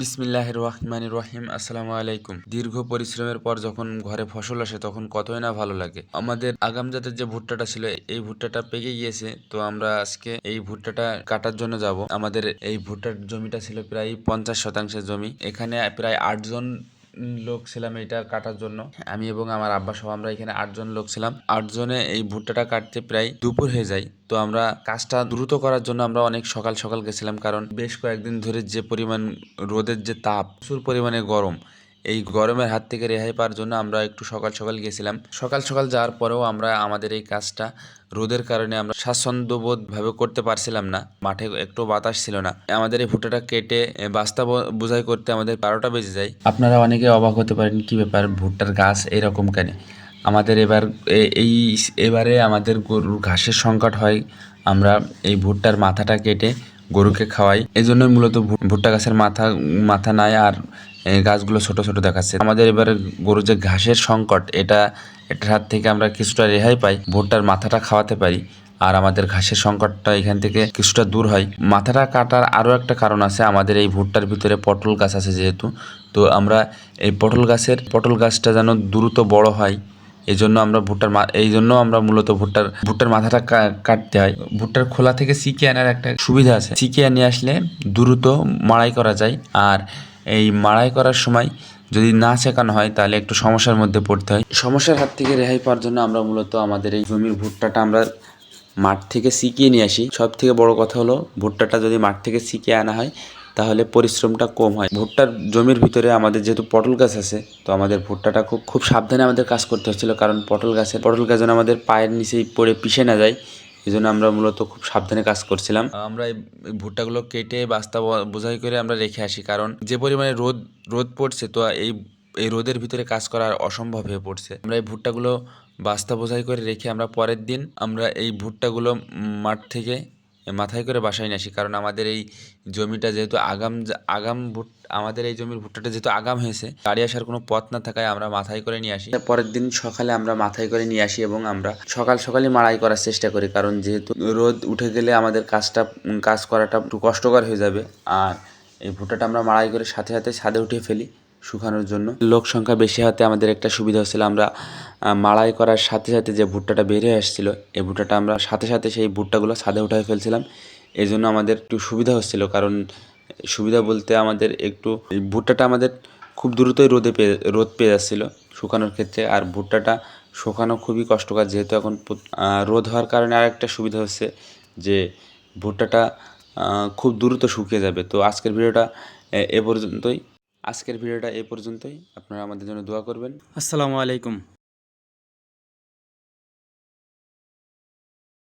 বিসমিল্লাহ রহমান রহিম, আসসালামু আলাইকুম। দীর্ঘ পরিশ্রমের পর যখন ঘরে ফসল আসে, তখন কতই না ভালো লাগে। আমাদের আগাম জাতের যে ভুট্টাটা ছিল, এই ভুট্টাটা পেকে গিয়েছে। তো আমরা আজকে এই ভুট্টাটা কাটার জন্য যাব। আমাদের এই ভুট্টার জমিটা ছিল প্রায় পঞ্চাশ শতাংশের জমি। এখানে প্রায় আটজন লোক ছিলাম এটা কাটার জন্য। আমি এবং আমার আব্বা সহ আমরা এখানে আটজন লোক ছিলাম। আটজনে এই ভুট্টাটা কাটতে প্রায় দুপুর হয়ে যায়। তো আমরা কাজটা দ্রুত করার জন্য আমরা অনেক সকাল সকাল গেছিলাম কারণ বেশ কয়েকদিন ধরে যে পরিমাণ রোদের যে তাপ, প্রচুর পরিমাণে গরম এই গরমের হাত থেকে রেহাই পাওয়ার জন্য আমরা একটু সকাল সকাল গেছিলাম। সকাল সকাল যাওয়ার পরেও আমরা আমাদের এই কাজটা রোদের কারণে আমরা স্বাচ্ছন্দ্যবোধভাবে করতে পারছিলাম না। মাঠে একটু বাতাস ছিল না। আমাদের এই ভুট্টাটা কেটে বাস্তা বোঝাই করতে আমাদের বারোটা বেজে যায়। আপনারা অনেকে অবাক হতে পারেন, কি ব্যাপার ভুট্টার গাছ এরকম কেন? আমাদের এবার এই, এবারে আমাদের গরুর ঘাসের সংকট হয়। আমরা এই ভুট্টার মাথাটা কেটে গরুকে খাওয়াই। এই জন্যই মূলত ভুট্টা গাছের মাথা মাথা নাই আর গাছগুলো ছোট ছোট দেখাচ্ছে। আমাদের এবারে গরুর যে ঘাসের সংকট, এটা, এটার হাত থেকে আমরা কিছুটা রেহাই পাই, ভুট্টার মাথাটা খাওয়াতে পারি। আর আমাদের ঘাসের সংকটটা এখান থেকে কিছুটা দূর হয়। মাথাটা কাটার আরও একটা কারণ আছে, আমাদের এই ভুট্টার ভিতরে পটল গাছ আছে যেহেতু। তো আমরা এই পটল গাছের, পটল গাছটা যেন দ্রুত বড় হয় এই জন্য আমরা ভুট্টার এই জন্য আমরা মূলত ভুট্টার ভুট্টার মাথাটা কাটতে হয়। ভুট্টার খোলা থেকে সিকে আনার একটা সুবিধা আছে। সিকে নিয়ে আসলে দ্রুত মাড়াই করা যায়। আর এই মাড়াই করার সময় যদি না শেখানো হয়, তাহলে একটু সমস্যার মধ্যে পড়তে হয়। সমস্যার হাত থেকে রেহাই পাওয়ার জন্য আমরা মূলত আমাদের এই জমির ভুট্টাটা আমরা মাঠ থেকে শিখিয়ে নিয়ে আসি। সব থেকে বড় কথা হলো, ভুট্টাটা যদি মাঠ থেকে সিকিয়ে আনা হয়, তাহলে পরিশ্রমটা কম হয়। ভুট্টার জমির ভিতরে আমাদের যেহেতু পটল গাছ আছে, তো আমাদের ভুট্টাটা খুব খুব সাবধানে আমাদের কাজ করতে হচ্ছিল। কারণ পটল গাছের, পটল গাছ যেন আমাদের পায়ের নিচেই পড়ে পিষে না যায় এই জন্য আমরা মূলত খুব সাবধানে কাজ করছিলাম। আমরা এই ভুট্টাগুলো কেটে বাস্তা বোঝাই করে আমরা রেখে আসি, কারণ যে পরিমাণে রোদ রোদ পড়ছে, তো এই এই রোদের ভিতরে কাজ করা অসম্ভব হয়ে পড়ছে। আমরা এই ভুট্টাগুলো বাস্তা বোঝাই করে রেখে আমরা পরের দিন আমরা এই ভুট্টাগুলো মাঠ থেকে মাথায় করে বাসায় নিয়ে আসি। কারণ আমাদের এই জমিটা যেহেতু আগাম আগাম ভুট আমাদের এই জমির ভুট্টাটা যেহেতু আগাম হয়েছে, গাড়ি আসার কোনো পথ না থাকায় আমরা মাথায় করে নিয়ে আসি। পরের দিন সকালে আমরা মাথায় করে নিয়ে আসি এবং আমরা সকাল সকালে মাড়াই করার চেষ্টা করি, কারণ যেহেতু রোদ উঠে গেলে আমাদের কাজটা কাজ করাটা একটু কষ্টকর হয়ে যাবে। আর এই ভুট্টাটা আমরা মাড়াই করে সাথে সাথে ছাদে উঠে ফেলি শুকানোর জন্য। লোক সংখ্যা বেশি হাতে আমাদের একটা সুবিধা হচ্ছিল আমরা মাড়াই করার সাথে সাথে যে ভুট্টাটা বের হয়ে আসছিল, এই ভুট্টাটা আমরা সাথে সাথে সেই ভুট্টাগুলো ছাদে উঠায় ফেলছিলাম। এই জন্য আমাদের একটু সুবিধা হচ্ছিল, কারণ সুবিধা বলতে আমাদের একটু ভুট্টাটা আমাদের খুব দ্রুতই রোদে পেয়ে, রোদ পেয়ে যাচ্ছিল শুকানোর ক্ষেত্রে। আর ভুট্টাটা শুকানো খুবই কষ্টকর, যেহেতু এখন রোদ হওয়ার কারণে আর একটা সুবিধা হচ্ছে যে ভুট্টাটা খুব দ্রুত শুকিয়ে যাবে। তো আজকের ভিডিওটা এ পর্যন্তই। আজকের ভিডিওটা এ পর্যন্তই। আপনারা আমাদের জন্য দোয়া করবেন। আসসালামু আলাইকুম।